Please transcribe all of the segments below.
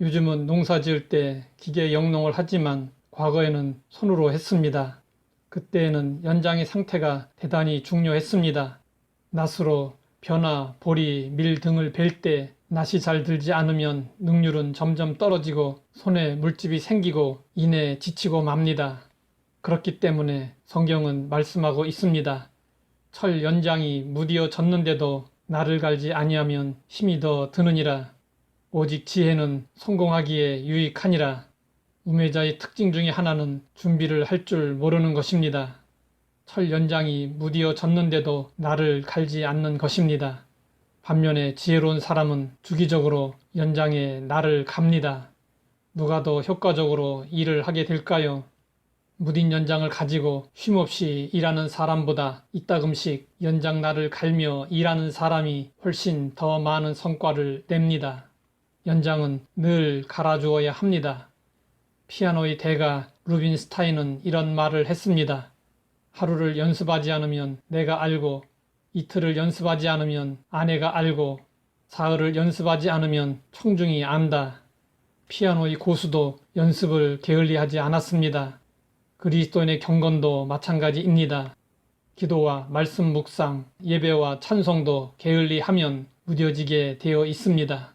요즘은 농사 지을 때 기계 영농을 하지만 과거에는 손으로 했습니다. 그때에는 연장의 상태가 대단히 중요했습니다. 낫으로 벼나 보리, 밀 등을 벨 때 낫이 잘 들지 않으면 능률은 점점 떨어지고 손에 물집이 생기고 이내 지치고 맙니다. 그렇기 때문에 성경은 말씀하고 있습니다. 철 연장이 무디어 졌는데도 나를 갈지 아니하면 힘이 더 드느니라. 오직 지혜는 성공하기에 유익하니라. 우매자의 특징 중에 하나는 준비를 할 줄 모르는 것입니다. 철 연장이 무디어 졌는데도 나를 갈지 않는 것입니다. 반면에 지혜로운 사람은 주기적으로 연장에 나를 갑니다. 누가 더 효과적으로 일을 하게 될까요? 무딘 연장을 가지고 쉼없이 일하는 사람보다 이따금씩 연장 나를 갈며 일하는 사람이 훨씬 더 많은 성과를 냅니다. 연장은 늘 갈아주어야 합니다. 피아노의 대가 루빈스타인은 이런 말을 했습니다. 하루를 연습하지 않으면 내가 알고, 이틀을 연습하지 않으면 아내가 알고, 사흘을 연습하지 않으면 청중이 안다. 피아노의 고수도 연습을 게을리하지 않았습니다. 그리스도인의 경건도 마찬가지입니다. 기도와 말씀 묵상, 예배와 찬송도 게을리하면 무뎌지게 되어 있습니다.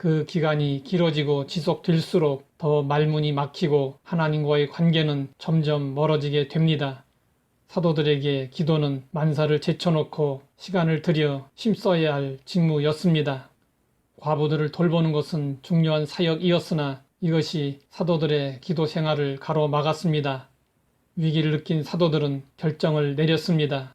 그 기간이 길어지고 지속될수록 더 말문이 막히고 하나님과의 관계는 점점 멀어지게 됩니다. 사도들에게 기도는 만사를 제쳐놓고 시간을 들여 힘써야 할 직무였습니다. 과부들을 돌보는 것은 중요한 사역이었으나 이것이 사도들의 기도 생활을 가로막았습니다. 위기를 느낀 사도들은 결정을 내렸습니다.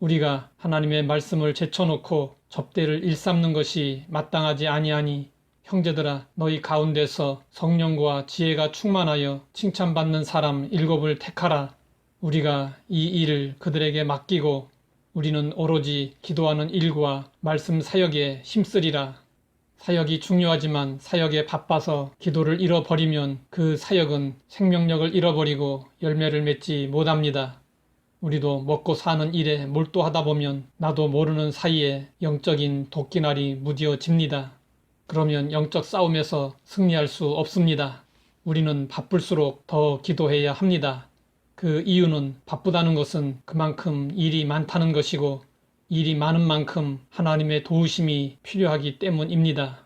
우리가 하나님의 말씀을 제쳐놓고 접대를 일삼는 것이 마땅하지 아니하니 형제들아 너희 가운데서 성령과 지혜가 충만하여 칭찬받는 사람 일곱을 택하라. 우리가 이 일을 그들에게 맡기고 우리는 오로지 기도하는 일과 말씀 사역에 힘쓰리라. 사역이 중요하지만 사역에 바빠서 기도를 잃어버리면 그 사역은 생명력을 잃어버리고 열매를 맺지 못합니다. 우리도 먹고 사는 일에 몰두하다 보면 나도 모르는 사이에 영적인 도끼날이 무디어집니다. 그러면 영적 싸움에서 승리할 수 없습니다. 우리는 바쁠수록 더 기도해야 합니다. 그 이유는 바쁘다는 것은 그만큼 일이 많다는 것이고 일이 많은 만큼 하나님의 도우심이 필요하기 때문입니다.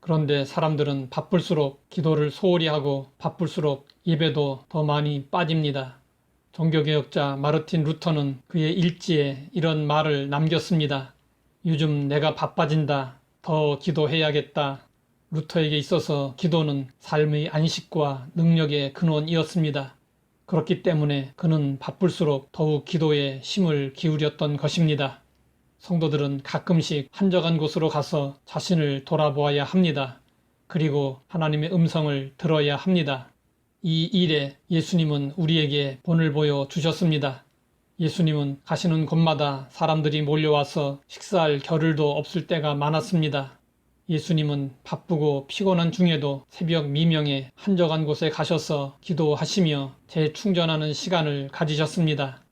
그런데 사람들은 바쁠수록 기도를 소홀히 하고 바쁠수록 예배도 더 많이 빠집니다. 종교개혁자 마르틴 루터는 그의 일지에 이런 말을 남겼습니다. 요즘 내가 바빠진다. 더 기도해야겠다. 루터에게 있어서 기도는 삶의 안식과 능력의 근원이었습니다. 그렇기 때문에 그는 바쁠수록 더욱 기도에 힘을 기울였던 것입니다. 성도들은 가끔씩 한적한 곳으로 가서 자신을 돌아보아야 합니다. 그리고 하나님의 음성을 들어야 합니다. 이 일에 예수님은 우리에게 본을 보여 주셨습니다. 예수님은 가시는 곳마다 사람들이 몰려와서 식사할 겨를도 없을 때가 많았습니다. 예수님은 바쁘고 피곤한 중에도 새벽 미명에 한적한 곳에 가셔서 기도하시며 재충전하는 시간을 가지셨습니다.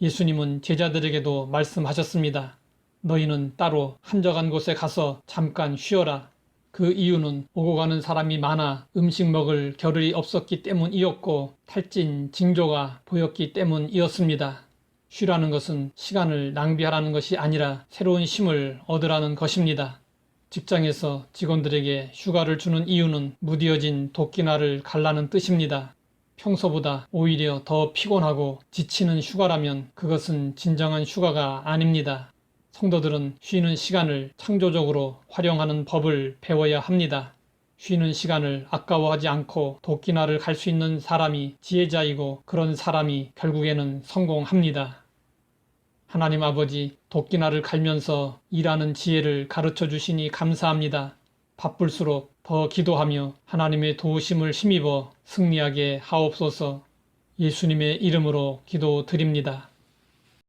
예수님은 제자들에게도 말씀하셨습니다. 너희는 따로 한적한 곳에 가서 잠깐 쉬어라. 그 이유는 오고 가는 사람이 많아 음식 먹을 겨를이 없었기 때문이었고 탈진 징조가 보였기 때문이었습니다. 쉬라는 것은 시간을 낭비하라는 것이 아니라 새로운 힘을 얻으라는 것입니다. 직장에서 직원들에게 휴가를 주는 이유는 무디어진 도끼날을 갈라는 뜻입니다. 평소보다 오히려 더 피곤하고 지치는 휴가라면 그것은 진정한 휴가가 아닙니다. 성도들은 쉬는 시간을 창조적으로 활용하는 법을 배워야 합니다. 쉬는 시간을 아까워하지 않고 도끼날을 갈수 있는 사람이 지혜자이고 그런 사람이 결국에는 성공합니다. 하나님 아버지 도끼날을 갈면서 일하는 지혜를 가르쳐 주시니 감사합니다. 바쁠수록 더 기도하며 하나님의 도우심을 힘입어 승리하게 하옵소서 예수님의 이름으로 기도 드립니다.